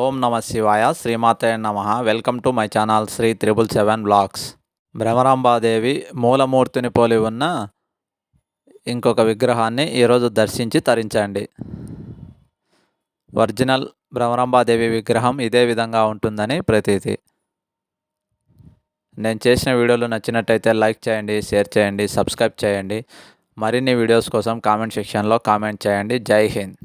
ఓం నమ శివాయ శ్రీమాతే నమ. Welcome to my channel Sri triple seven blogs. Bhramarambadevi మూలమూర్తిని పోలి ఉన్న ఇంకొక విగ్రహాన్ని ఈరోజు దర్శించి తరించండి. ఒరిజినల్ భ్రమరాంబాదేవి విగ్రహం ఇదే విధంగా ఉంటుందని ప్రతీతి. నేను చేసిన వీడియోలు నచ్చినట్టయితే లైక్ చేయండి షేర్ చేయండి సబ్స్క్రైబ్ చేయండి. మరిన్ని వీడియోస్ కోసం కామెంట్ సెక్షన్లో కామెంట్ చేయండి. జై హింద్.